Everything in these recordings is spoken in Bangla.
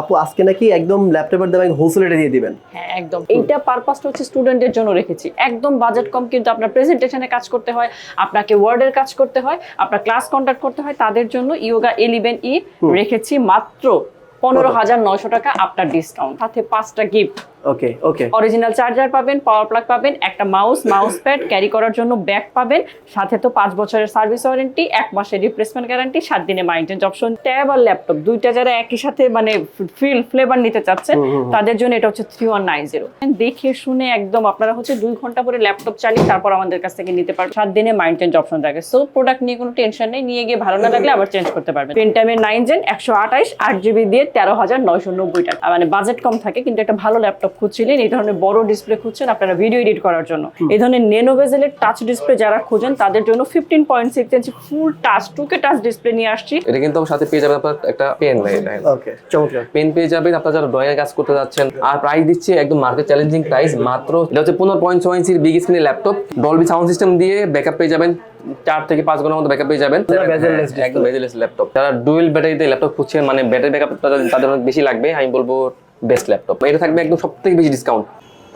আপু আজকে নাকি একদম ল্যাপটপের দাম হোলসেল রেটে দিয়ে দিবেন। হ্যাঁ একদম। এইটা পারপাসটা হচ্ছে স্টুডেন্টের জন্য রেখেছি। একদম বাজেট কম কিন্তু আপনার প্রেজেন্টেশনে কাজ করতে হয় আপনাকে ওয়ার্ডের কাজ করতে হয় আপনার ক্লাস কন্ডাক্ট করতে হয় তাদের জন্য ইয়োগা এলিভেন ই রেখেছি মাত্র পনেরো হাজার নয়শো টাকা আপনার ডিসকাউন্ট সাথে পাঁচটা gift okay okay original charger পাবেন পাওয়ার প্লাগ পাবেন একটা মাউস মাউস প্যাড ক্যারি করার জন্য ব্যাগ পাবেন সাথে তো পাঁচ বছরের সার্ভিস ওয়ারেন্টি এক মাসের রিপ্লেসমেন্ট গ্যারান্টি সাত দিনে মাইন্টেন্স অপশন ট্যাব আর ল্যাপটপ দুইটা যারা একই সাথে মানে ফিল ফ্লেভার নিতে তাদের জন্য এটা হচ্ছে থ্রি ওয়ান নাইন জিরো দেখে শুনে একদম আপনারা হচ্ছে দুই ঘণ্টা পরে ল্যাপটপ চালিয়ে তারপর আমাদের কাছ থেকে নিতে পারবেন। সাত দিনে মাইন্টেন্স অপশন থাকে। সো প্রোডাক্ট নিয়ে কোনো টেনশন নেই নিয়ে গিয়ে ভালো না লাগলে আবার চেঞ্জ করতে পারবেন। পেন্টামের নাইন জেন একশো আঠাইশ আট জিবি দিয়ে তেরো হাজার নয়শো নব্বই টাকা। মানে বাজেট কম থাকে কিন্তু একটা ভালো ল্যাপটপ খুঁজছিলেন এই ধরনের বড় ডিসপ্লে খুঁজছেন আপনারা ভিডিও এডিট করার জন্য। এই ধরনের নেনো বেজেলের টাচ ডিসপ্লে যারা খোঁজেন তাদের জন্য fifteen point six inch full touch টুকে টাচ ডিসপ্লে নিয়ে আসছি। এটা কিন্তু সাথে পেয়ে যাবেন আপনার একটা পেন ওকে চমৎকার। পেন পেয়ে যাবেন আপনারা যারা ড্রয়িং কাজ করতে যাচ্ছেন আর প্রাইস দিচ্ছে একদম মার্কেট চ্যালেঞ্জিং প্রাইস মাত্র এটা হচ্ছে পনেরো পয়েন্ট ছয় ইঞ্চির বিগ স্ক্রিনের ল্যাপটপ ডলবি সাউন্ড সিস্টেম দিয়ে ব্যাকআপ পেয়ে যাবেন চার থেকে পাঁচ ঘণ্টার মতো ব্যাকআপ পেয়ে যাবেন। bezel-less একদম বেজেলেস ল্যাপটপ যারা ডুয়েল ব্যাটারিতে ল্যাপটপ খুঁজছেন মানে ব্যাটারি ব্যাকআপ তাদের অনেক বেশি লাগবে আমি বলব বেস্ট ল্যাপটপ এটা থাকবে একদম সব থেকে বেশি ডিসকাউন্ট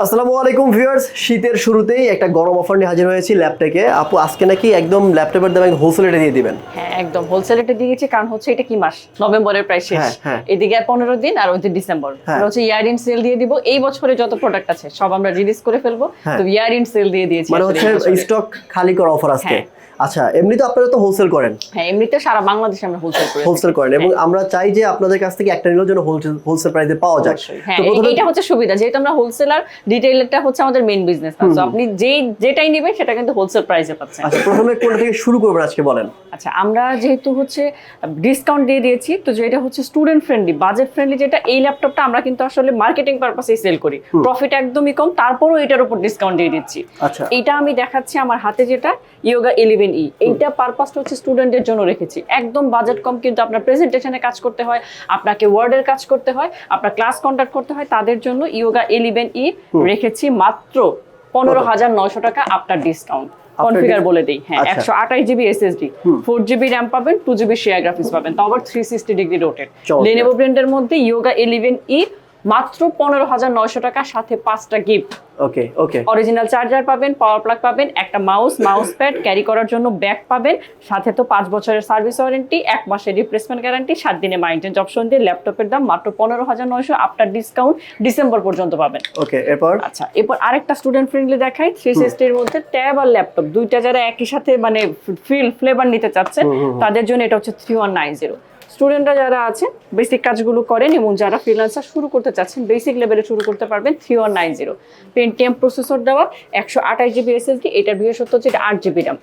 আসসালামু আলাইকুম ভিউয়ার্স। শীতের শুরুতেই একটা গরম অফার নিয়ে হাজির হয়েছি ল্যাপটপে। আপু আজকে নাকি একদম ল্যাপটপের দাম হোলসেল রেটে দিয়ে দিবেন। হ্যাঁ একদম হোলসেল রেটে দিয়ে দিয়েছি কারণ হচ্ছে এটা কি মাস? নভেম্বরের প্রায় শেষ। হ্যাঁ, হ্যাঁ। এদিকে আর পনেরো দিন আর ওই ডিসেম্বর। হ্যাঁ। হচ্ছে ইয়ার ইন সেল দিয়ে দিব। এই বছরে যত প্রোডাক্ট আছে সব আমরা রিলিজ করে ফেলব। তো ইয়ার ইন সেল দিয়ে দিয়েছি মানে হচ্ছে স্টক খালি করা অফার আজকে। আচ্ছা এমনি তো আপনারা তো হোলসেল করেন। হ্যাঁ এমনিতে সারা বাংলাদেশে আমরা হোলসেল করে হোলসেল করেন এবং আমরা চাই যে আপনাদের কাছ থেকে একটা নিলেও যেন হোলসেল প্রাইসে পাওয়া যায়। তো এইটা হচ্ছে সুবিধা। যেহেতু আমরা হোলসেলার রিটেইলারটা হচ্ছে আমাদের মেইন বিজনেস তো আপনি যে যেটাই নেবেন সেটা কিন্তু হোলসেল প্রাইসে পাচ্ছেন। আচ্ছা প্রথমে কোনটা থেকে শুরু করবেন আজকে বলেন? আচ্ছা আমরা যেহেতু হচ্ছে ডিসকাউন্ট দিয়ে দিয়েছি তো যেটা হচ্ছে স্টুডেন্ট ফ্রেন্ডলি বাজেট ফ্রেন্ডলি যেটা এই ল্যাপটপটা আমরা কিন্তু আসলে মার্কেটিং পারপাসে সেল করি। প্রফিট একদমই কম তারপরও এটার উপর ডিসকাউন্ট দিয়ে দিচ্ছি। আচ্ছা। এইটা আমি দেখাচ্ছি আমার হাতে যেটা ইয়োগা ইলেভেন ই এইটা পারপাসটা হচ্ছে স্টুডেন্টের জন্য রেখেছি। একদম বাজেট কম কিন্তু আপনার প্রেজেন্টেশনে কাজ করতে হয় আপনাকে ওয়ার্ডের কাজ করতে হয় আপনার ক্লাস কন্ডাক্ট করতে হয় তাদের জন্য ইয়োগা ইলেভেন ই রেখেছি মাত্র পনেরো হাজার নয়শো টাকা আফটার ডিসকাউন্ট কনফিগার বলে দিই। হ্যাঁ আচ্ছা। একশো আঠাশ GB SSD four GB RAM পাবেন টু জিবি শেয়ার গ্রাফিক্স পাবেন। তো আবার three sixty degree rotated. Lenovo ব্র্যান্ডের মধ্যে ইয়োগা ইলেভেন ই মাত্র পনেরো হাজার নয়শো টাকা সাথে পাঁচটা gift okay okay original charger পাবেন পাওয়ার প্লাগ পাবেন একটা মাউস মাউস প্যাড ক্যারি করার জন্য ব্যাগ পাবেন। সাথে তো পাঁচ বছরের সার্ভিস ওয়ারেন্টি এক মাসের রিপ্লেসমেন্ট গ্যারান্টি সাত দিনে মাইন্টেন্স অপশন দিয়ে ল্যাপটপের দাম মাত্র পনেরো হাজার নয়শো আপনার ডিসকাউন্ট ডিসেম্বর পর্যন্ত পাবেন। ওকে এরপর? আচ্ছা এরপর আরেকটা স্টুডেন্ট ফ্রেন্ডলি দেখাই থ্রি সিক্সটির মধ্যে ট্যাব আর ল্যাপটপ দুইটা যারা একই সাথে মানে ফিল ফ্লেভার নিতে চাচ্ছেন তাদের জন্য এটা হচ্ছে থ্রি ওয়ান নাইন জিরো স্টুডেন্টরা যারা আছেন বেসিক কাজগুলো করেন এবং যারা ফ্রিল্যান্সার শুরু করতে চাচ্ছেন বেসিক লেভেলে শুরু করতে পারবেন three one nine zero Pentium processor দেওয়া একশো আঠাশ জিবি এসএসডি এটার বিশেষত্ব হচ্ছে এটা আট জিবি র্যাম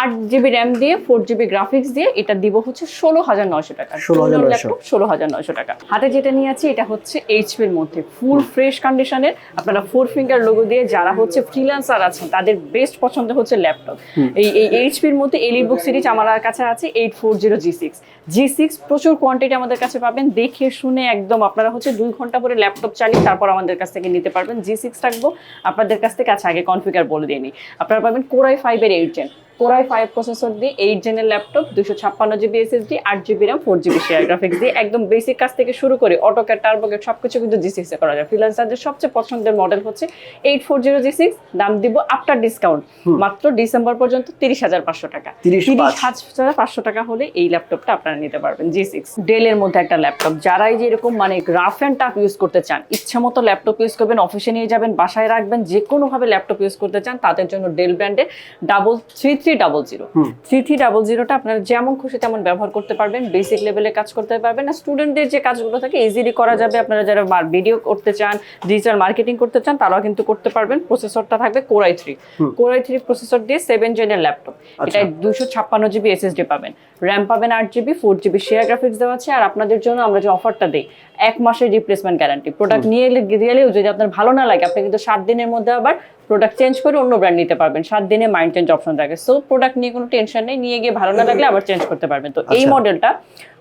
আট জিবি র্যাম দিয়ে ফোর জিবি গ্রাফিক্স দিয়ে এটা দিব হচ্ছে ষোলো হাজার নয়শো টাকা। 16,900 ল্যাপটপ ষোলো হাজার নয়শো টাকা। হাতে যেটা নিয়ে আছে এটা হচ্ছে এইচপির মধ্যে। ফুল ফ্রেশ কন্ডিশনের আপনারা ফোর ফিঙ্গার লোগো দিয়ে যারা হচ্ছে ফ্রিল্যান্সার আছেন তাদের বেস্ট পছন্দ হচ্ছে ল্যাপটপ এই এই এইচপির মধ্যে এলিট বুক সিরিজ আমার কাছে আছে eight four zero G six G six প্রচুর কোয়ান্টিটি আমাদের কাছে পাবেন। দেখে শুনে একদম আপনারা হচ্ছে দুই ঘণ্টা পরে ল্যাপটপ চালিয়ে তারপর আমাদের কাছ থেকে নিতে পারবেন। জি সিক্স রাখব আপনাদের কাছ থেকে আচ্ছা আগে কনফিগার বলে দিয়ে নিই। আপনারা পাবেন কোরাই ফাইভের eight gen core i five processor দিয়ে এইট জেনের ল্যাপটপ দুশো ছাপ্পান্ন জিবি এসএসডি আট GB RAM four GB share graphics দিয়ে একদম বেসিক কাজ থেকে শুরু করে অটোক্যাট টার্বোকেট সব কিছু কিন্তু জি সিক্সে করা যায়। ফ্রিল্যান্সারদের সবচেয়ে পছন্দের মডেল হচ্ছে eight four zero G six দাম দিব আফটার ডিসকাউন্ট মাত্র ডিসেম্বর পর্যন্ত তিরিশ হাজার পাঁচশো টাকা। 30,500 হাজার পাঁচশো টাকা হলে এই ল্যাপটপটা আপনারা নিতে পারবেন জি সিক্স ডেলের মধ্যে একটা ল্যাপটপ যারাই যে এরকম মানে গ্রাফ অ্যান্ড টাফ ইউজ করতে চান ইচ্ছে মতো ল্যাপটপ ইউজ করবেন অফিসে নিয়ে যাবেন বাসায় রাখবেন যে কোনোভাবে ল্যাপটপ ইউজ করতে চান তাদের জন্য ডেল ব্র্যান্ডের double three three double zero three three double জিরোটা আপনারা যেমন খুশি তেমন ব্যবহার করতে পারবেন বেসিক লেভেলে কাজ করতে পারবেন। আর স্টুডেন্টদের যে কাজগুলো থাকে ইজিলি করা যাবে। আপনারা যারা ভিডিও করতে চান ডিজিটাল মার্কেটিং করতে চান তারাও কিন্তু করতে পারবেন। প্রসেসরটা থাকবে core i three core i three processor দিয়ে সেভেন জেনের ল্যাপটপ এটা দুশো ছাপ্পান্ন জিবি এসএসডি পাবেন। র্যাম পাবেন আট GB four GB share graphics দেওয়া আছে। আর আপনাদের জন্য আমরা যে অফারটা দিই এক মাসের রিপ্লেসমেন্ট গ্যারান্টি প্রোডাক্ট নিয়ে এলে- গেলেও যদি আপনার ভালো না লাগে আপনি কিন্তু সাত দিনের মধ্যে আবার প্রোডাক্ট চেঞ্জ করে অন্য ব্র্যান্ড নিতে পারবেন। সাত দিনে মাইন্ড চেঞ্জ অপশন থাকে। সো প্রোডাক্ট নিয়ে কোনো টেনশন নেই নিয়ে গিয়ে ভালো না লাগলে আবার চেঞ্জ করতে পারবেন তো এই আচ্ছা।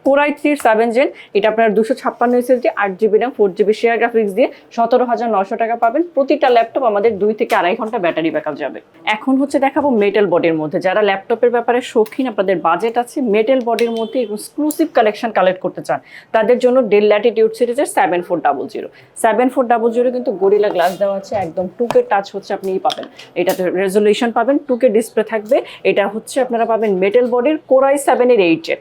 মডেলটা কোরাই থ্রি সেভেন জেন এটা আপনার দুশো ছাপ্পান্ন এসএসডি আট GB RAM four GB share graphics দিয়ে সতেরো হাজার নশো টাকা পাবেন। প্রতিটা ল্যাপটপ আমাদের দুই থেকে আড়াই ঘণ্টা ব্যাটারি ব্যাকআপ যাবে। এখন হচ্ছে দেখাবো মেটেল বডির মধ্যে। যারা ল্যাপটপের ব্যাপারে শৌখিন আপনাদের বাজেট আছে মেটেল বডির মধ্যে এক্সক্লুসিভ কালেকশন কালেক্ট করতে চান তাদের জন্য ডেল ল্যাটিটিউড সিরিজের seven four double zero seven four double zero কিন্তু গরিলা গ্লাস দেওয়া আছে একদম টুকে টাচ হচ্ছে আপনি পাবেন। এটাতে রেজলিউশন পাবেন টুকে ডিসপ্লে থাকবে। এটা হচ্ছে আপনারা পাবেন মেটেল বডির কোরাই সেভেন সেভেনের এইটের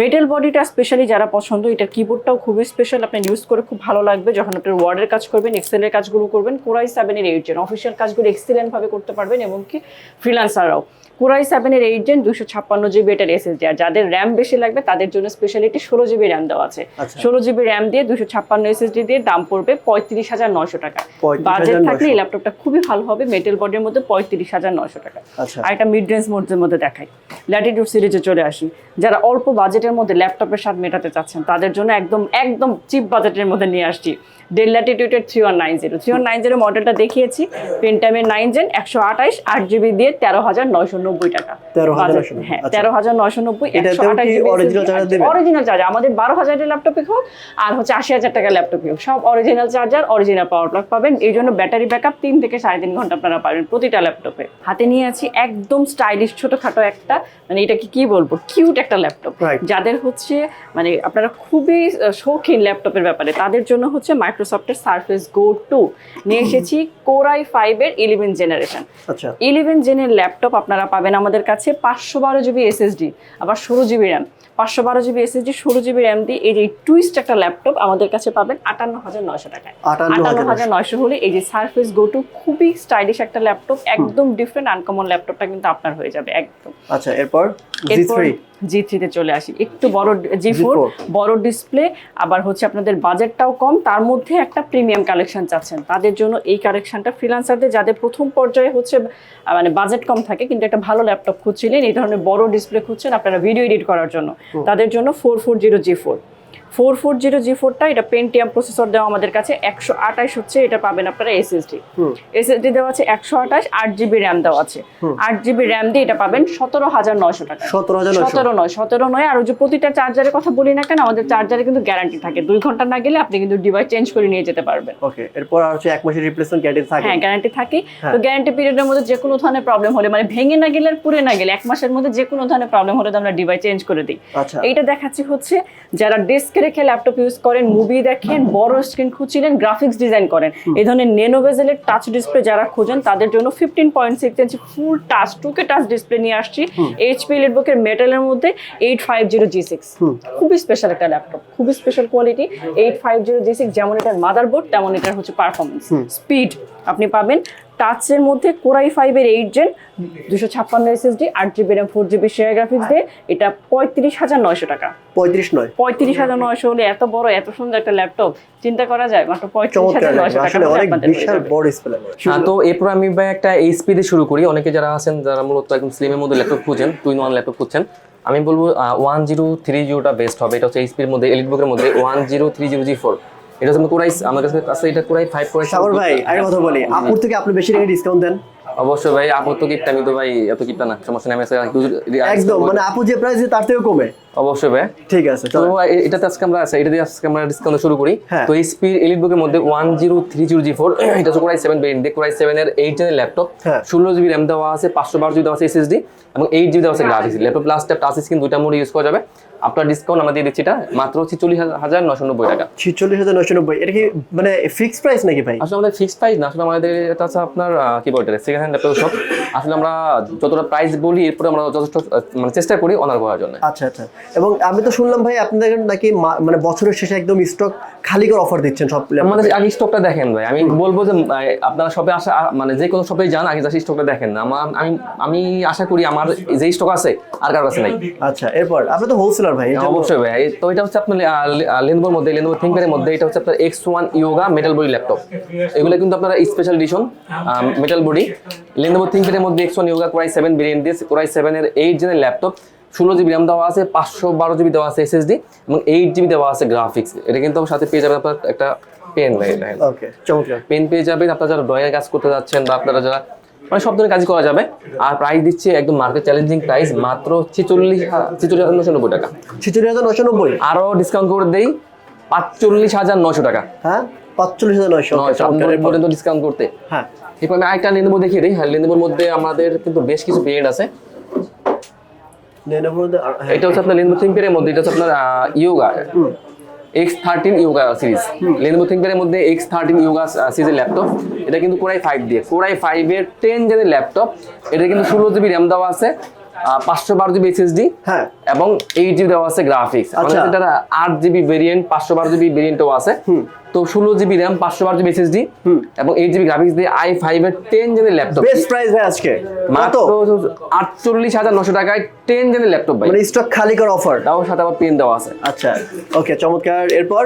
মেটেল বডিটা স্পেশালি যারা পছন্দ, এটার কিবোর্ডটাও খুবই স্পেশাল আপনি ইউজ করে খুব ভালো লাগবে যখন আপনার ওয়ার্ডের কাজ করবেন এক্সেলের কাজগুলো করবেন কোরাই সেভেনের এইট জেন অফিসিয়াল কাজগুলো এক্সেলেন্টভাবে করতে পারবেন এবং কি ফ্রিলান্সাররাও কোরাই সেভেনের এইট জেন দুশো ছাপ্পান্ন জিবি এটার এসএসডি আর যাদের র্যাম বেশি লাগবে তাদের জন্য স্পেশালিটি ষোলো জিবি র্যাম দেওয়া আছে। আচ্ছা। ষোলো জিবি র্যাম দিয়ে দুশো ছাপ্পান্ন এসএসডি দিয়ে দাম পড়বে পঁয়ত্রিশ হাজার নশো টাকা। বাজেট থাকলে এই ল্যাপটপটা খুবই ভালো হবে মেটেল বডির মধ্যে পঁয়ত্রিশ হাজার নশো টাকা। আচ্ছা। আর একটা মিড রেঞ্জ মোডের মধ্যে দেখাই। ল্যাটিটিউড সিরিজে চলে আসি। যারা অল্প বাজেটের মধ্যে ল্যাপটপের স্বাদ মেটাতে চাচ্ছেন তাদের জন্য একদম একদম চিপ বাজেটের মধ্যে নিয়ে আসছি। Dell ল্যাটিটিউডের three one nine zero three one nine zero মডেলটা দেখিয়েছি পেন্টামের নাইন জেন একশো আঠাইশ আট জিবি দিয়ে তেরো হাজার নয়শো নব্বই টাকা। হ্যাঁ আচ্ছা। তেরো হাজার নয়শো নব্বই একশো আঠাশ কি original charger দেবে? অরিজিনাল চার্জার আমাদের বারো হাজারের ল্যাপটপে হোক আর হচ্ছে আশি হাজার টাকার ল্যাপটপে হোক সব original charger original power plug পাবেন। এই জন্য ব্যাটারি ব্যাকআপ তিন থেকে সাড়ে তিন ঘণ্টা আপনারা পাবেন প্রতিটা ল্যাপটপে হাতে নিয়ে আছি একদম স্টাইলিশ ছোটখাটো একটা মানে এটাকে কি বলব কিউট একটা ল্যাপটপ যাদের হচ্ছে মানে আপনারা খুবই শৌখিন ল্যাপটপের ব্যাপারে তাদের জন্য হচ্ছে মাইক্রোসফটের সার্ফেস গো টু নিয়ে এসেছি কোরাই ফাইভের ইলেভেন জেনারেশন আচ্ছা। ইলেভেন জেনের ল্যাপটপ আপনারা পাবেন আমাদের কাছে পাঁচশো বারো জিবি এসএসডি আবার ষোলো জিবি র্যাম পাঁচশো বারো জিবি এসএসডি ষোলো জিবি র্যাম দিয়ে এই যে টুইস্ট একটা ল্যাপটপ আমাদের কাছে পাবেন আটান্ন হাজার নয়শো টাকায়। আটান্ন হাজার নয়শো। হলে এই যে সার্ফেস গো টু খুবই স্টাইলিশ একটা ল্যাপটপ একদম ডিফারেন্ট আনকমন ল্যাপটপটা কিন্তু আপনার হয়ে যাবে একদম। আচ্ছা এরপর এরপর জি থ্রিতে চলে আসি। একটু বড় জি ফোর বড় ডিসপ্লে আবার হচ্ছে আপনাদের বাজেটটাও কম তার মধ্যে একটা প্রিমিয়াম কালেকশন চাচ্ছেন। তাদের জন্য এই কালেকশনটা ফ্রিলান্সারদের যাদের প্রথম পর্যায়ে হচ্ছে মানে বাজেট কম থাকে কিন্তু একটা ভালো ল্যাপটপ খুঁজছিলেন এই ধরনের বড় ডিসপ্লে খুঁজছেন আপনারা ভিডিও এডিট করার জন্য। তাদের জন্য four four zero G four four four zero G ফোরটা এটা পেন্টিয়াম প্রসেসর দেওয়া আমাদের কাছে একশো আঠাশ হচ্ছে এটা পাবেন আপনারা এসএসডি। এসএসডি দেওয়া আছে একশো আঠাশ আট জিবি র্যাম দেওয়া আছে। আট জিবি র্যাম দিয়ে এটা পাবেন সতেরো হাজার নয়শো টাকা। সতেরো হাজার সতেরো নয় সতেরো নয় আর ওই যে প্রতিটা চার্জারের কথা বলি না কেন আমাদের চার্জারে কিন্তু গ্যারান্টি থাকে। দুই ঘণ্টা না গেলে আপনি কিন্তু ডিভাইস চেঞ্জ করে নিয়ে যেতে পারবেন। ওকে এরপর আর হচ্ছে এক মাসের রিপ্লেসমেন্ট গ্যারান্টি থাকে। হ্যাঁ গ্যারান্টি থাকে। হ্যাঁ। তো গ্যারান্টি পিরিয়ডের মধ্যে যে কোনো ধরনের প্রবলেম হলে মানে ভেঙে না গেলে আর পুড়ে না গেলে এক মাসের মধ্যে যে কোনো ধরনের প্রবলেম হলে তো আমরা ডিভাইস চেঞ্জ করে দিই। আচ্ছা। এইটা দেখাচ্ছি হচ্ছে যারা ডেস্কে রেখে ল্যাপটপ ইউজ করেন মুভি দেখেন বড় স্ক্রিন খুঁজছিলেন গ্রাফিক্স ডিজাইন করেন। এই ধরনের নেনো বেজেলের টাচ ডিসপ্লে যারা খোঁজেন তাদের জন্য fifteen point six inch full touch টুকে টাচ ডিসপ্লে নিয়ে আসছি। এইচপি লিটবুকের মেটালের মধ্যে eight five zero G six খুবই স্পেশাল একটা ল্যাপটপ খুবই special quality eight five zero G six যেমন এটার মাদারবোর্ড তেমন এটার হচ্ছে পারফরমেন্স স্পিড আপনি পাবেন টাচের মধ্যে কোরাই ফাইভের এইট জেন দুশো ছাপ্পান্ন এসএসডি আট GB RAM four GB share graphics দিয়ে এটা পঁয়ত্রিশ হাজার নয়শো টাকা। পঁয়ত্রিশ নয়। পঁয়ত্রিশ হাজার নয়শো হলে এত বড় এত সুন্দর একটা ল্যাপটপ চিন্তা করা যায় মাত্র পঁয়ত্রিশ হাজার নয়শো টাকা আসলে অনেক বিশাল বড় ডিসপ্লে হ্যাঁ তো এরপর আমি ভাই একটা এইচপি দিয়ে শুরু করি। অনেকে যারা আছেন যারা মূলত একদম স্লিমের মধ্যে ল্যাপটপ খুঁজেন টু ইন ওয়ান ল্যাপটপ খুঁজছেন আমি বলব ওয়ান জিরো থ্রি জিরোটা বেস্ট হবে। এটা হচ্ছে এইচপির মধ্যে এলিট বুকের মধ্যে one zero three zero G four এটা হচ্ছে কোরাই আমার কাছে আছে এটা কোরাই ফাইভ কোরাই সাগর ভাই আরেক কথা বলি আপুর থেকে আপনি বেশি টাকা ডিসকাউন্ট দেন? অবশ্যই ভাই আপু তো কিপটা আমি তো ভাই এত কিপটা না সমস্যা নেই একদম মানে আপু যে প্রাইস তার থেকেও কমে। অবশ্যই ভাই। ঠিক আছে তো চলো এ- এটাতে আজকে আমরা আছে এটা দিয়ে আজকে আমরা ডিসকাউন্ট শুরু করি। হ্যাঁ। তো এইচপি এলিট বুকের মধ্যে one zero three zero G four এটা হচ্ছে কোরাই সেভেন ভেরিয়েন্ট দিয়ে কোরাই সেভেন এর এইট জেনের ল্যাপটপ হ্যাঁ। ষোলো জিবি র্যাম দেওয়া আছে পাঁচশো বারো জিবি দেওয়া আছে এসএসডি এবং এইট জিবি দেওয়া আছে graphics laptop plus tap touch screen দুইটা মোড ইউজ করা যাবে। আপনার ডিসকাউন্ট আমরা দিয়ে দিচ্ছি এটা মাত্র হচ্ছে চল্লিশ হাজার নশো নব্বই টাকা। ছিচল্লিশ হাজার নয়শো নব্বই এটা কি মানে ফিক্স প্রাইস নাকি ভাই? আসলে আমাদের ফিক্সড প্রাইস না আসলে আমাদের এটা হচ্ছে আপনার কি বলতে সেকেন্ড হ্যান্ড ল্যাপটপ সব আসলে আমরা যতটা প্রাইস বলি এরপরে আমরা যথেষ্ট মানে চেষ্টা করি অনার করার জন্য। আচ্ছা আচ্ছা। এবং আমি তো শুনলাম ভাই আপনাদের নাকি মানে বছরের শেষে একদম স্টক খালি করে অফার দিচ্ছেন সব আমাদের আগে স্টকটা দেখেন ভাই আমি বলব যে আপনারা সবে আসা মানে যে কোনো শপে যান আগে যাচ্ছি স্টকটা দেখেন। না আমার আমি আমি আশা করি আমার যে স্টক আছে আর কারোর কাছে নাই। আচ্ছা এরপর আপনি তো হোলসেলার ভাই এটা অবশ্যই ভাই। তো এটা হচ্ছে আপনার লেনোভোর মধ্যে লেনোভো থিঙ্কারের মধ্যে এটা হচ্ছে আপনার X one Yoga metal body laptop এগুলো কিন্তু আপনারা special edition metal body Lenovo থিঙ্কারের মধ্যে X one Yoga Core i seven variant দিয়ে কোরাই সেভেনের এইট জেনের ল্যাপটপ ষোলো জিবি র্যাম দেওয়া আছে পাঁচশো বারো জিবি দেওয়া আছে এসএসডি এবং এইট জিবি দেওয়া আছে গ্রাফিক্স এটা কিন্তু সাথে পেয়ে যাবেন আপনার একটা পেন ভাই ওকে চমৎকার। পেন পেয়ে যাবেন আপনারা যারা ড্রয়িং কাজ করতে যাচ্ছেন বা আপনারা যারা মানে সব ধরনের কাজ করা যাবে। আর প্রাইস দিচ্ছে একদম মার্কেট চ্যালেঞ্জিং প্রাইস মাত্র ছেচল্লিশ ছেচল্লিশ হাজার নশো নব্বই টাকা। ছিচল্লিশ হাজার নশো নব্বই? আরও ডিসকাউন্ট করে দেই পাঁচচল্লিশ হাজার নশো টাকা। হ্যাঁ? পাঁচচল্লিশ হাজার আপনাদের পর্যন্ত ডিসকাউন্ট করতে। হ্যাঁ। এরপর আমি আরেকটা লেনেভো দেখিয়ে দিই। হ্যাঁ লেনেভোর মধ্যে আমাদের কিন্তু বেশ কিছু ভেরিয়েন্ট আছে। হ্যাঁ। এটা হচ্ছে আপনার লেনোভো থিঙ্কপ্যাডের মধ্যে এটা হচ্ছে আপনার Yoga X thirteen Yoga series Lenovo থিঙ্কপ্যাডের মধ্যে এক্স থার্টিন ইয়োগা সিরিজের ল্যাপটপ এটা কিন্তু কোরাই ফাইভ দিয়ে। কোরাই ফাইভের টেন জেনের ল্যাপটপ এটা কিন্তু ষোলো জিবি র্যাম দেওয়া আছে। পাঁচশো বারো জিবি এসএসডি হ্যাঁ। এবং এইট জিবি দেওয়া আছে গ্রাফিক্স। আমাদের এটা আট জিবি ভেরিয়েন্ট পাঁচশো বারো জিবি ভেরিয়েন্টও আছে। তো ষোলো জিবি র্যাম পাঁচশো বারো জিবি এসএসডি এবং এইট জিবি গ্রাফিক্স দিয়ে আই ফাইভের টেন জেনের ল্যাপটপ বেস্ট প্রাইস ভাই আজকে। মাত্র আটচল্লিশ হাজার নশো টাকায় টেন জেনের ল্যাপটপ ভাই। মানে স্টক খালি করার অফার তাও সাথে আবার পেন দেওয়া আছে। আচ্ছা ওকে চমৎকার। এরপর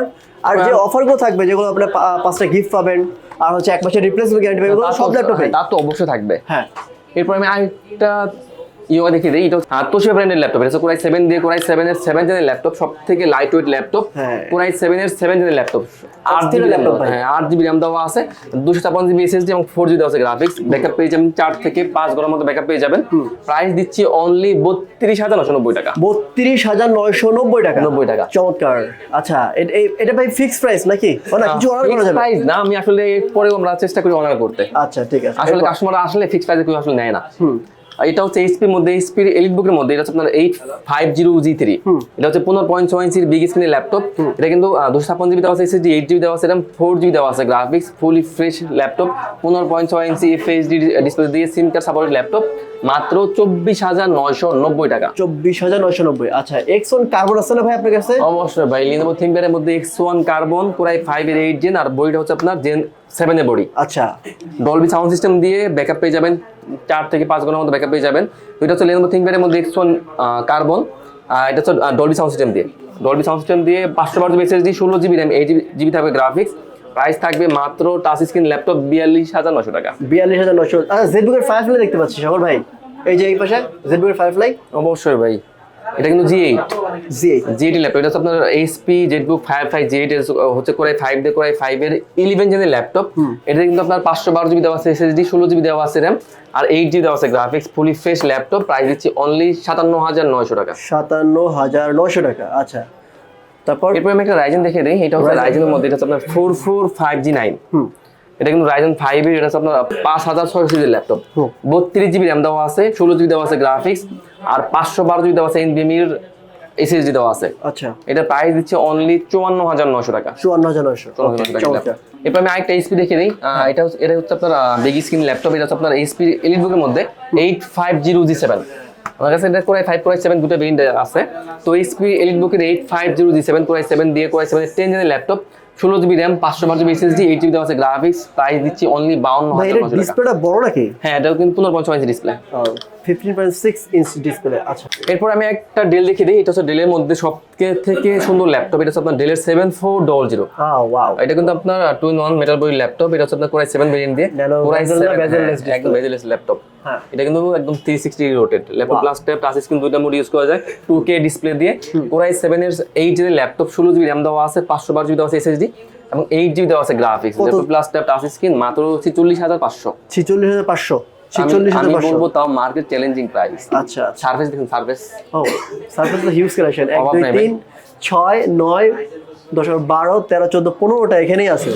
আর যে অফারগুলো থাকবে যেগুলো আপনার পাঁচটা গিফট পাবেন আর হচ্ছে এক মাসের রিপ্লেসমেন্ট গ্যারান্টি পাবেন সব ল্যাপটপে তা তো অবশ্যই থাকবে। হ্যাঁ। এরপর আমি আরেকটা ইয়োগা দেখিয়ে দিই এটা তোশিবা ব্র্যান্ডের ল্যাপটপ এটা কোরাই সেভেন দিয়ে কোরাই সেভেন এর সেভেন জেনের ল্যাপটপ সব থেকে লাইট ওয়েট ল্যাপটপ হ্যাঁ। কোরাই সেভেন এর সেভেন জেনের ল্যাপটপ আট জিবি ভাই। হ্যাঁ আট জিবি র্যাম দেওয়া আছে দুশো ছাপ্পান্ন জিবি এসএসডি এবং ফোর জিবি দেওয়া আছে গ্রাফিক্স ব্যাকআপ পেয়ে যাবেন চার থেকে পাঁচ ঘণ্টার মতো ব্যাকআপ পেয়ে যাবেন। প্রাইস দিচ্ছি অনলি বত্রিশ হাজার নশো নব্বই টাকা। বত্রিশ হাজার নয়শো নব্বই টাকা। 90 টাকা। চমৎকার। আচ্ছা এটা ভাই ফিক্স প্রাইস নাকি? না কিছু অর্ডার করা যাবে? প্রাইস না আমি আসলে পরেও আমরা চেষ্টা করি অনার করতে। আচ্ছা ঠিক আছে। আসলে কাস্টমার আসলে ফিক্স প্রাইসে কেউ আসলে নেয় না। এটা হচ্ছে এইচপির মধ্যে এইচপির এলিট বুকের মধ্যে এটা হচ্ছে আপনার eight five zero G three এটা হচ্ছে পনেরো পয়েন্ট ছয় ইঞ্চির বিগ স্ক্রিনের ল্যাপটপ এটা কিন্তু দুশো ছাপ্পান্ন জিবি দেওয়া আছে এসএসডি এইট জিবি দেওয়া আছে এরকম ফোর জিবি দেওয়া আছে গ্রাফিক্স ফুলি ফ্রেশ ল্যাপটপ পনেরো পয়েন্ট ছয় ইঞ্চি এফ এইচডি ডিসপ্লে দিয়ে সিম কার্ড সাপোর্টেড ল্যাপটপ মাত্র চব্বিশ হাজার নয়শো নব্বই টাকা। চব্বিশ হাজার নয়শো নব্বই। আচ্ছা এক্স ওয়ান কার্বন আছে না ভাই আপনার কাছে? অবশ্যই ভাই লিনোভো থিঙ্কপ্যাডের মধ্যে X one carbon Core i five এর এইট জেন আর বইটা হচ্ছে আপনার জেন সেভেন এর বডি আচ্ছা। ডলবি সাউন্ড সিস্টেম দিয়ে ব্যাকআপ পেয়ে যাবেন। চার থেকে পাঁচ ঘণ্টার মতো ব্যাকআপ পেয়ে যাবেন। এটা হচ্ছে লেনোভো থিঙ্কপ্যাডের মধ্যে এক্স ওয়ান কার্বন এটা হচ্ছে ডলবি সাউন্ড সিস্টেম দিয়ে। ডলবি সাউন্ড সিস্টেম দিয়ে পাঁচশো বারো জিবি এসএসডি ষোলো জিবি র্যাম এইট জিবি থাকবে গ্রাফিক্স প্রাইস থাকবে মাত্র টাচ স্ক্রিন ল্যাপটপ বিয়াল্লিশ হাজার নশো টাকা। বিয়াল্লিশ হাজার নশো আচ্ছা জেডবুকের ফায়ারফ্লাই ফায়ার ফ্লাই দেখতে পাচ্ছি সকল ভাই? এই যে এই পাশে জেডবুকের ফায়ারফ্লাই ফায়ার ফ্লাই অবশ্যই ভাই। এটা কিন্তু G eight G eight G eight laptop. এটা হচ্ছে আপনার HP ZBook five five G eight হচ্ছে Core i five Core i five এর ইলেভেন জেনের ল্যাপটপ। এটা কিন্তু আপনার পাঁচশো বারো জিবি দেওয়া আছে এসএসডি ষোলো জিবি দেওয়া আছে র্যাম আর এইট জিবি দেওয়া আছে graphics fully fresh laptop. Price দিচ্ছি অনলি সাতান্ন হাজার নয়শো টাকা। সাতান্ন হাজার নয়শো টাকা আচ্ছা। তারপর? এরপর আমি একটা রাইজেন দেখে দিই এটা হচ্ছে। রাইজেনের মধ্যে এটা হচ্ছে আপনার four four five G nine এটা কিন্তু রাইজেন ফাইভ এর এটা হচ্ছে আপনার পাঁচ হাজার ছয়শো ল্যাপটপ। বত্রিশ জিবি র্যাম দেওয়া আছে ষোলো জিবি দেওয়া আছে গ্রাফিক্স আর পাঁচশো বারো জিবি দেওয়া আছে এনবিএমির এসএসডি দেওয়া আছে। আচ্ছা। এটা প্রাইস দিচ্ছে অনলি চুয়ান্ন হাজার নশো টাকা চুয়ান্ন হাজার চমৎকার। এরপর আমি আরেকটা এইচপি দেখে দিই আহ, এটা এটা হচ্ছে আপনার বিগ স্ক্রিন ল্যাপটপ এটা হচ্ছে আপনার এইচপি এলিট বুকের মধ্যে eight five zero G seven আমার কাছে এটা Core i five Core i seven দুটো ভেরিয়েন্ট আছে। তো এইচপি এলিট বুকের eight five zero G seven Core i seven দিয়ে কোরাই সেভেন টেন জেনের ল্যাপটপ ষোলো জিবি র্যাম পাঁচশো বারো জিবি এসএসডি এইট জিবি দেওয়া আছে গ্রাফিক্স প্রাইস দিচ্ছি অনলি বাউন্ন হাজার নশো টাকা। ডিসপ্লেটা বড় নাকি? হ্যাঁ এটাও কিন্তু পনেরো পঞ্চাশ ইঞ্চি display fifteen point six inch display আচ্ছা। এরপর আমি একটা ডেল দেখিয়ে দিই এটা হচ্ছে ডেলের মধ্যে সব থেকে সুন্দর ল্যাপটপ এটা হচ্ছে আপনার ডেলের সেভেন ফোর ডবল জিরো এটা কিন্তু আপনার two in one metal body laptop এটা হচ্ছে আপনার কোরাই সেভেন ভেরিয়েন্ট দিয়ে। কোরাই একদম বেজেলেস ল্যাপটপ এটা কিন্তু একদম three sixty rotated laptop plus tab touch screen দুইটা মোড ইউজ করা যায় টু কে ডিসপ্লে দিয়ে। কোরাই সেভেন এর এইট ল্যাপটপ ষোলো জিবি র্যাম দেওয়া আছে পাঁচশো বারো জিবি দেওয়া আছে এসএসডি এবং এইট জিবি দেওয়া আছে graphics laptop plus tab touch screen মাত্র ছিচল্লিশ হাজার পাঁচশো। ছিচল্লিশ হাজার পাঁচশো। আমি ছিচল্লিশ আমি হাজার পাঁচশো। বলব তাও মার্কেট চ্যালেঞ্জিং প্রাইস আচ্ছা আচ্ছা। সার্ভিস দেখুন সার্ভিস ও তো হিউজ কালেকশন দশ বারো তেরো চোদ্দ পনেরোটা এখানেই আছে।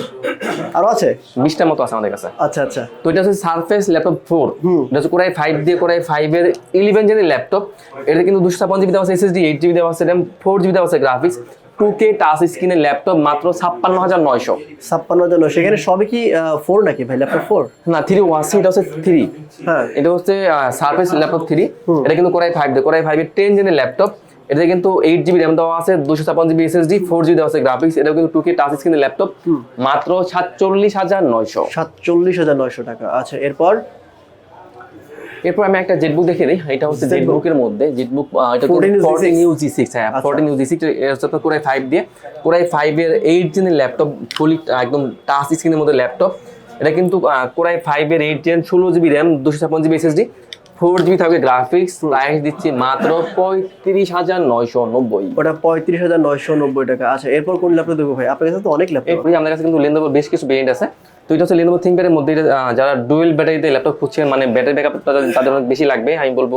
আরও আছে? বিশটার মতো আছে আমাদের কাছে। আচ্ছা আচ্ছা। তো এটা হচ্ছে সারফেস ল্যাপটপ ফোর হুম। এটা হচ্ছে কোরাই ফাইভ দিয়ে কোরাই ফাইভ এর ইলেভেন জেনের ল্যাপটপ এটা কিন্তু দুশো ছাপ্পান্ন জিবি দেওয়া আছে এসএসডি এইট জিবি দেওয়া আছে র্যাম ফোর জিবি দেওয়া আছে গ্রাফিক্স টু কে টাচ স্ক্রিনের ল্যাপটপ মাত্র ছাপ্পান্ন হাজার নয়শো। ছাপ্পান্ন হাজার নয় সেখানে সবই কি ফোর নাকি ভাই ল্যাপটপ ফোর না থ্রি ওয়াসি এটা হচ্ছে থ্রি হ্যাঁ। এটা হচ্ছে সারফেস ল্যাপটপ থ্রি এটা কিন্তু কোরাই ফাইভ দিয়ে কোরাই ফাইভ এর টেন জেনের ল্যাপটপ এটাতে কিন্তু এইট জিবি র্যাম দেওয়া আছে দুশো ছাপ্পান্ন জিবি এসএসডি ফোর জিবি দেওয়া আছে গ্রাফিক্স এটা কিন্তু টু কে টাচ স্ক্রিনের ল্যাপটপ মাত্র সাতচল্লিশ হাজার নয়শো। সাতচল্লিশ হাজার নয়শো টাকা। আচ্ছা এরপর? এরপর আমি একটা জেটবুক দেখে দিই এটা হচ্ছে। জেটবুকের মধ্যে জেটবুক এটা 14 you fourteen G6 G six হ্যাঁ আচ্ছা। ফোরটিন ইউ জি সিক্স হচ্ছে আপনার কোরাই ফাইভ দিয়ে কোরাই ফাইভ এর এইট জেনের ল্যাপটপ ফুলি একদম টাচ স্ক্রিনের মধ্যে ল্যাপটপ এটা কিন্তু কোরাই ফাইভ এর এইট জেন ষোলো জিবি র্যাম দুশো ছাপ্পান্ন জিবি এসএসডি ফোর জিবি থাকবে গ্রাফিক্স প্রাইস দিচ্ছি মাত্র পঁয়ত্রিশ হাজার নয়শো নব্বই। ওটা পঁয়ত্রিশ হাজার নয়শো নব্বই টাকা। আচ্ছা এরপর কোন ল্যাপটপ দেবো ভাই? আপনার কাছে তো অনেক ল্যাপটপ এরপরে আমাদের কাছে কিন্তু লেনোভো বেশ কিছু ভেরিয়েন্ট আছে। তো এটা হচ্ছে লেনোভো থিঙ্কপ্যাডের মধ্যে যারা ডুয়েল ব্যাটারিতে ল্যাপটপ খুঁজছেন মানে ব্যাটারি ব্যাকআপ তাদের অনেক বেশি লাগবে। আমি বলব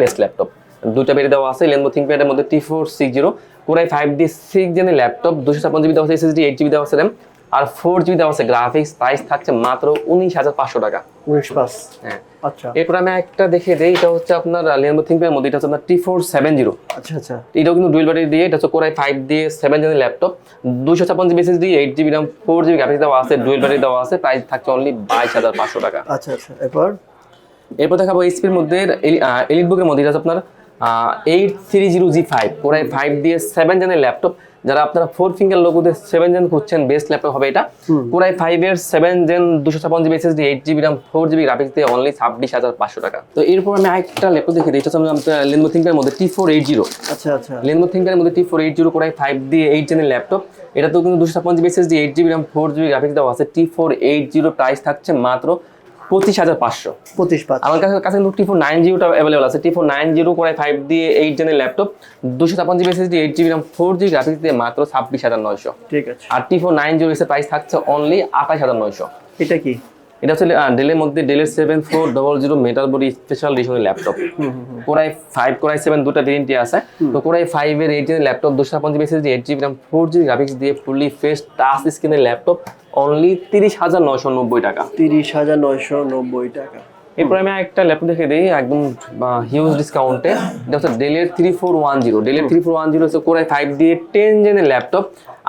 বেস্ট ল্যাপটপ দুটা ব্যাটারি দেওয়া আছে লেনোভো থিঙ্কপ্যাডের মধ্যে T four six zero Core i five D six জেনের laptop দুশো ছাপ্পান্ন জিবি দেওয়া আছে এসএসডি এইট জিবি দেওয়া আছে র্যাম আর ফোর জিবি দেওয়া আছে গ্রাফিক্স প্রাইস থাকছে মাত্র উনিশ হাজার পাঁচশো টাকা। উনিশ হ্যাঁ। আচ্ছা। এরপর আমি একটা দেখে দিই এটা হচ্ছে আপনার লেনোভো থিঙ্কপ্যাডের মধ্যে এটা হচ্ছে আপনার টি ফোর সেভেন জিরো আচ্ছা আচ্ছা। এটাও কিন্তু ডুয়েল ব্যাটারি দিয়ে এটা হচ্ছে কোরাই ফাইভ দিয়ে সেভেন জেনের ল্যাপটপ দুশো ছাপ্পান্ন GB SSD eight GB RAM four GB graphics দেওয়া আছে ডুয়েল ব্যাটারি দেওয়া আছে প্রাইস থাকছে অনলি বাইশ হাজার পাঁচশো টাকা। আচ্ছা আচ্ছা। এরপর? এরপর দেখাবো এইচপির মধ্যে এলিট বুকের মধ্যে এটা হচ্ছে আপনার eight three zero G five Core i five দিয়ে সেভেন জেনের ল্যাপটপ যারা আপনারা ফোর ফিঙ্গার লোগোতে সেভেন জেন খুঁজছেন বেস্ট ল্যাপটপ হবে এটা। কোরাই ফাইভ এর সেভেন জেন দুশো ছাপ্পান্ন GB SSD eight GB RAM four GB graphics দিয়ে অনলি ছাব্বিশ হাজার পাঁচশো টাকা। তো এরপর আমি আরেকটা ল্যাপটপ দেখে দিই এটা হচ্ছে লেনবো থিঙ্কের মধ্যে টি ফোর এইট জিরো আচ্ছা আচ্ছা। লেনবো থিঙ্কারের মধ্যে T four eight zero Core i five দিয়ে এইট জেনের ল্যাপটপ এটা তো কিন্তু দুশো ছাপ্পান্ন GB SSD eight GB RAM four GB graphics দেওয়া আছে। T four eight zero price থাকছে মাত্র পঁচিশ হাজার পাঁচশো। পঁচিশ আমার কাছে কাছে কিন্তু টি ফোর নাইন জিরোটা অ্যাভেলেবল আছে T four nine zero Core i five দিয়ে এইট জেনের ল্যাপটপ দুশো ছাপ্পান্ন GB SSD eight GB four GB graphics দিয়ে মাত্র ছাব্বিশ হাজার নয়শো। ঠিক আছে। আর টি ফোর নাইন জিরো এসে প্রাইস থাকছে অনলি আঠাশ হাজার নয়শো। এটা কি? এটা হচ্ছে ডেলের মধ্যে ডেলের seven four double zero metal body special এডিশনের laptop Core i five Core i seven দুটা ভেরিয়েন্টই আছে। তো কোরাই ফাইভ এর এইট জিবি ল্যাপটপ দুশো ছাপ্পান্ন GB SSD eight GB four GB graphics দিয়ে ফুললি ফ্রেশ টাচ স্ক্রিনের ল্যাপটপ অনলি তিরিশ হাজার নয়শো নব্বই টাকা। তিরিশ হাজার নয়শো নব্বই টাকা। এরপর আমি একটা ল্যাপটপ দেখে দিই একদম হিউজ ডিসকাউন্টে এটা হচ্ছে ডেলের থ্রি ফোর ওয়ান জিরো ডেলের থ্রি ফোর ওয়ান জিরো হচ্ছে কোরাই ফাইভ দিয়ে টেন জেনের ল্যাপটপ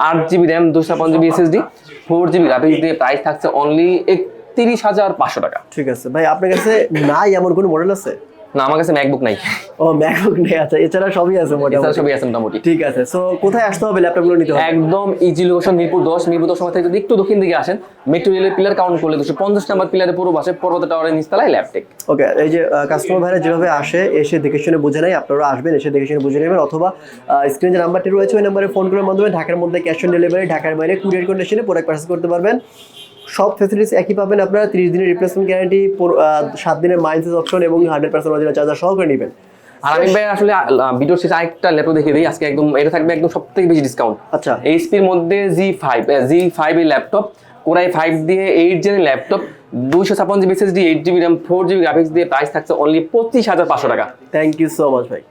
আট জিবি র্যাম দুশো ছাপ্পান্ন GB SSD four GB graphics দিয়ে প্রাইস থাকছে অনলি একত্রিশ হাজার পাঁচশো টাকা। ঠিক আছে। ভাই আপনার কাছে নাই এমন কোনো মডেল আছে? না আমার কাছে ম্যাকবুক নাই। ও ম্যাকবুক নেই আচ্ছা এছাড়া সবই আছে মোটামুটি। সবই আছে মোটামুটি। ঠিক আছে সো কোথায় আসতে হবে ল্যাপটপগুলো নিতে হবে? একদম ইজি লোকেশন মিরপুর দশ মিরপুর দশ সময় থেকে যদি একটু দক্ষিণ দিকে আসেন মেট্রো রেলের পিলার কাউন্ট করলে দুশো পঞ্চাশ নাম্বার পিলারের পুরো পাশে পর্বত টাওয়ারের নিচতলায় ল্যাপটেক ওকে এই যে কাস্টমার ভাইরা যেভাবে আসে এসে দেখে শুনে বুঝে নেয় আপনারা আসবেন এসে দেখে শুনে বুঝে নেবেন অথবা স্ক্রিনে যে নাম্বারটি রয়েছে ওই নাম্বারে ফোন করার মাধ্যমে ঢাকার মধ্যে ক্যাশ অন ডেলিভারি ঢাকার বাইরে কুরিয়ার কন্ডিশনে প্রোডাক্ট পার্সেস করতে পারবেন। সব ফেসিলিটিস একই পাবেন আপনারা তিরিশ দিনের রিপ্লেসমেন্ট গ্যারান্টি সাত দিনের মাইন্সেস অপশন এবং হান্ড্রেড পার্সেন্ট অরিজিনাল চার্জার সহ করে নেবেন। আর আমি ভাই আসলে ভিডিওর শেষে আরেকটা ল্যাপটপ দেখে দিই। আজকে একদম এটা থাকবে একদম সব থেকে বেশি ডিসকাউন্ট আচ্ছা। এইচপির মধ্যে জি ফাইভ জি ফাইভ এর ল্যাপটপ কোরাই ফাইভ দিয়ে এইট জেনের ল্যাপটপ দুইশো ছাপ্পান্ন GB SSD eight GB RAM four GB graphics দিয়ে প্রাইস থাকছে অনলি পঁচিশ হাজার পাঁচশো টাকা। থ্যাংক ইউ সো মাচ ভাই।